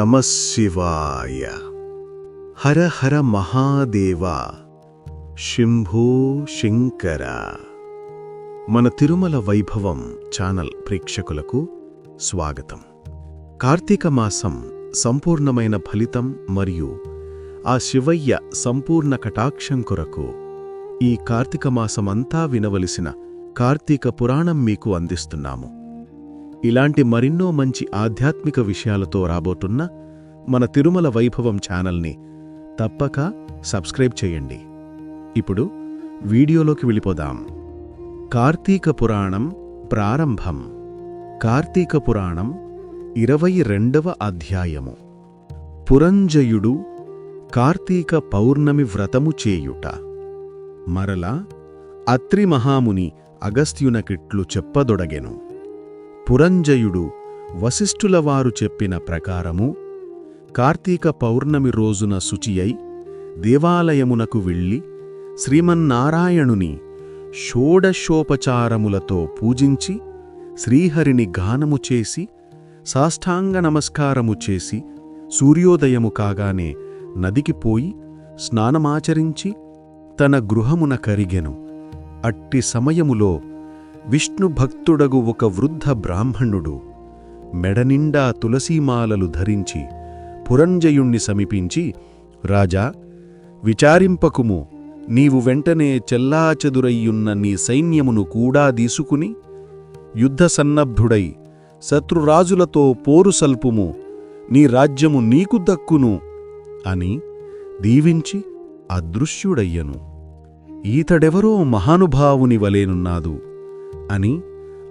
నమశివాయ హర హర మహాదేవ. శింభో శంకర. మన తిరుమల వైభవం ఛానల్ ప్రేక్షకులకు స్వాగతం. కార్తీక మాసం సంపూర్ణమైన ఫలితం మరియు ఆ శివయ్య సంపూర్ణ కటాక్షం కొరకు ఈ కార్తీక మాసమంతా వినవలసిన కార్తీక పురాణం మీకు అందిస్తున్నాము. ఇలాంటి మరిన్నో మంచి ఆధ్యాత్మిక విషయాలతో రాబోతున్న మన తిరుమల వైభవం ఛానల్ని తప్పక సబ్స్క్రైబ్ చేయండి. ఇప్పుడు వీడియోలోకి వెళ్ళిపోదాం. కార్తీక పురాణం ప్రారంభం. కార్తీక పురాణం ఇరవై రెండవ అధ్యాయము. పురంజయుడు కార్తీక పౌర్ణమి వ్రతము చేయుట. మరలా అత్రి మహాముని అగస్త్యునకిట్లు చెప్పదొడగెను. పురంజయుడు వశిష్ఠులవారు చెప్పిన ప్రకారము కార్తీక పౌర్ణమి రోజున శుచియై దేవాలయమునకు వెళ్ళి శ్రీమన్నారాయణుని షోడశోపచారములతో పూజించి శ్రీహరిని గానము చేసి సాష్టాంగ నమస్కారము చేసి సూర్యోదయము కాగానే నదికి పోయి స్నానమాచరించి తన గృహమున కరిగెను. అట్టి సమయములో విష్ణుభక్తుడగు ఒక వృద్ధ బ్రాహ్మణుడు మెడనిండా తులసీమాలలు ధరించి పురంజయుణ్ణి సమీపించి రాజా విచారింపకుము. నీవు వెంటనే చెల్లాచెదురయ్యున్న నీ సైన్యమును కూడా తీసుకుని యుద్ధ సన్నద్ధుడై శత్రురాజులతో పోరు సల్పుము. నీ రాజ్యము నీకు దక్కును అని దీవించి అదృశ్యుడయ్యను. ఈతడెవరో మహానుభావుని వలేనున్నాదు అని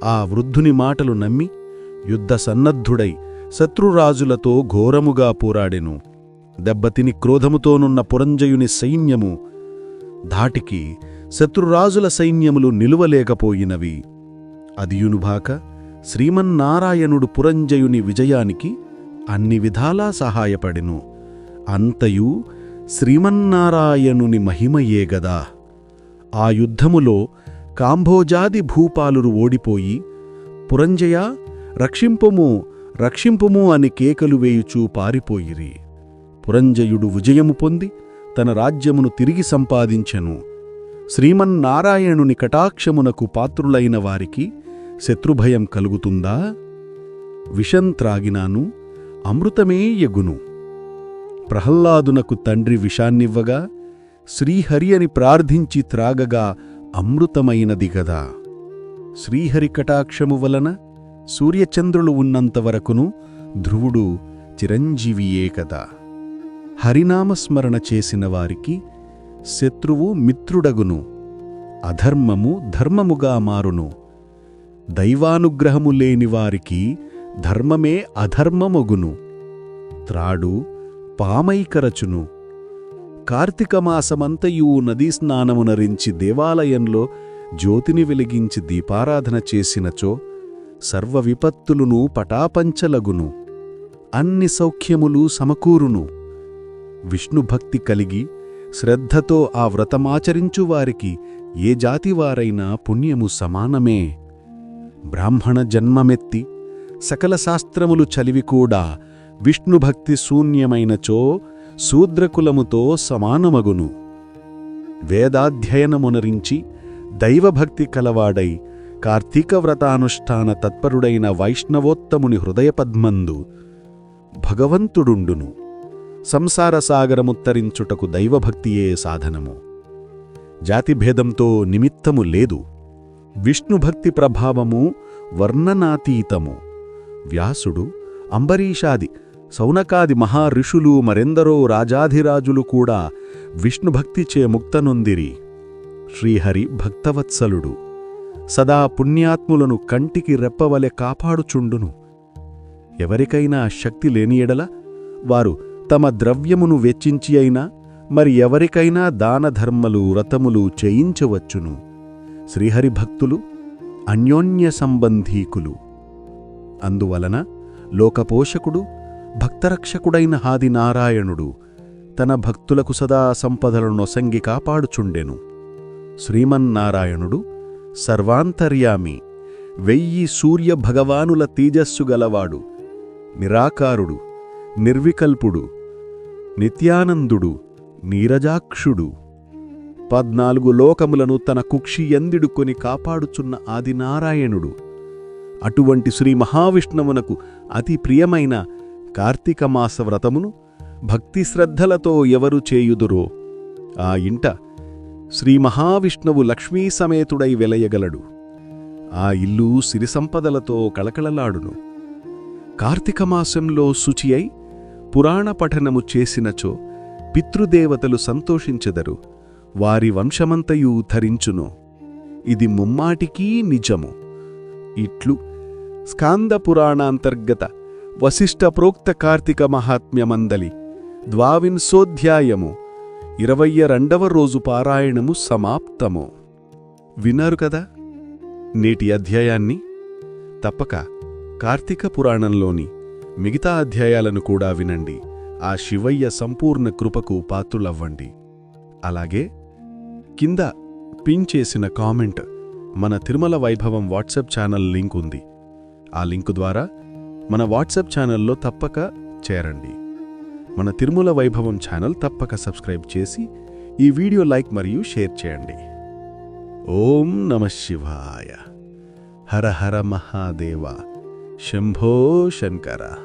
ఆ వృద్ధుని మాటలు నమ్మి యుద్ధ సన్నద్ధుడై శత్రురాజులతో ఘోరముగా పోరాడెను. దెబ్బతిని క్రోధముతోనున్న పురంజయుని సైన్యము ధాటికి శత్రురాజుల సైన్యములు నిలువలేకపోయినవి. అదియునుభాక శ్రీమన్నారాయణుడు పురంజయుని విజయానికి అన్ని విధాలా సహాయపడెను. అంతయు శ్రీమన్నారాయణుని మహిమయే గదా. ఆ యుద్ధములో కాంభోజాది భూపాలురు ఓడిపోయి పురంజయ రక్షింపుము రక్షింపుము అని కేకలు వేయుచూ పారిపోయిరి. పురంజయుడు విజయము పొంది తన రాజ్యమును తిరిగి సంపాదించెను. శ్రీమన్నారాయణుని కటాక్షమునకు పాత్రులైన వారికి శత్రుభయం కలుగుతుందా? విషం త్రాగినాను అమృతమే ఎగును. ప్రహ్లాదునకు తండ్రి విషాన్నివ్వగా శ్రీహరి అని ప్రార్థించి త్రాగగా అమృతమైనది గదా. శ్రీహరి కటాక్షము వలన సూర్యచంద్రులు ఉన్నంతవరకును ధ్రువుడు చిరంజీవియే కదా? హరినామస్మరణ చేసిన వారికి శత్రువు మిత్రుడగును అధర్మము ధర్మముగా మారును. దైవానుగ్రహము లేని వారికి ధర్మమే అధర్మమొగును. త్రాడు పామైకరచును. కార్తీకమాసమంతయూ నదీస్నానమునరించి దేవాలయంలో జ్యోతిని వెలిగించి దీపారాధన చేసినచో సర్వ విపత్తులును పటాపంచలగును. అన్ని సౌఖ్యములు సమకూరును. విష్ణుభక్తి కలిగి శ్రద్ధతో ఆ వ్రతమాచరించువారికి ఏ జాతివారైనా పుణ్యము సమానమే. బ్రాహ్మణ జన్మమెత్తి సకల శాస్త్రములు చలివికూడా విష్ణుభక్తి శూన్యమైనచో శూద్రకులముతో సమానమగును. వేదాధ్యయనమునరించి దైవభక్తి కలవాడై కార్తీక వ్రతానుష్ఠాన తత్పరుడైన వైష్ణవోత్తముని హృదయపద్మందు భగవంతుడుండును. సంసార సాగరముత్తరించుటకు దైవభక్తియే సాధనము. జాతిభేదంతో నిమిత్తము లేదు. విష్ణుభక్తి ప్రభావము వర్ణనాతీతము. వ్యాసుడు అంబరీషాది సౌనకాది మహారిషులు మరెందరో రాజాధిరాజులు కూడా విష్ణుభక్తిచే ముక్తనొందిరి. శ్రీహరి భక్తవత్సలుడు. సదా పుణ్యాత్ములను కంటికి రెప్పవలె కాపాడుచుండును. ఎవరికైనా శక్తి లేని ఎడల వారు తమ ద్రవ్యమును వెచ్చించి అయినా మరి ఎవరికైనా దానధర్మలు వ్రతములు చేయించవచ్చును. శ్రీహరిభక్తులు అన్యోన్య సంబంధీకులు. అందువలన లోకపోషకుడు భక్తరక్షకుడైన హాదినారాయణుడు తన భక్తులకు సదా సంపదలను నొసంగి కాపాడుచుండెను. శ్రీమన్నారాయణుడు సర్వాంతర్యామి వెయ్యి సూర్య భగవానుల తేజస్సు గలవాడు నిరాకారుడు నిర్వికల్పుడు నిత్యానందుడు నీరజాక్షుడు. పద్నాలుగు లోకములను తన కుక్షి ఎందిడుకొని కాపాడుచున్న ఆదినారాయణుడు. అటువంటి శ్రీ మహావిష్ణువునకు అతి ప్రియమైన కార్తీక మాస వ్రతమును భక్తి శ్రద్ధలతో ఎవరు చేయుదురో ఆ ఇంట శ్రీ మహావిష్ణువు లక్ష్మీ సమేతుడై వెలయగలడు. ఆ ఇల్లు సిరిసంపదలతో కళకళలాడును. కార్తీకమాసంలో శుచి అయి పురాణ పఠనము చేసినచో పితృదేవతలు సంతోషించెదరు. వారి వంశమంతయు ధరించును. ఇది ముమ్మాటికీ నిజము. ఇట్లు స్కాంద పురాణాంతర్గత వశిష్ఠ ప్రోక్త కార్తీక మహాత్మ్యమందలి ద్వావిన్సోధ్యాయము ఇరవయ్య రెండవ రోజు పారాయణము సమాప్తము. విన్నారు కదా? నేటి అధ్యాయాన్ని? తప్పక. కార్తీక పురాణంలోని మిగతా అధ్యాయాలను కూడా వినండి. ఆ శివయ్య సంపూర్ణ కృపకు పాత్రులవ్వండి. అలాగే కింద పిన్ చేసిన కామెంట్ మన తిరుమల వైభవం వాట్సాప్ ఛానల్ లింక్ ఉంది. ఆ లింకు ద్వారా మన వాట్సాప్ ఛానల్లో తప్పక చేరండి. మన తిరుమల వైభవం ఛానల్ తప్పక సబ్స్క్రైబ్ చేసి ఈ వీడియో లైక్ మరియు షేర్ చేయండి. ఓం నమ శివాయ. హర హర మహాదేవ. శంభో శంకర.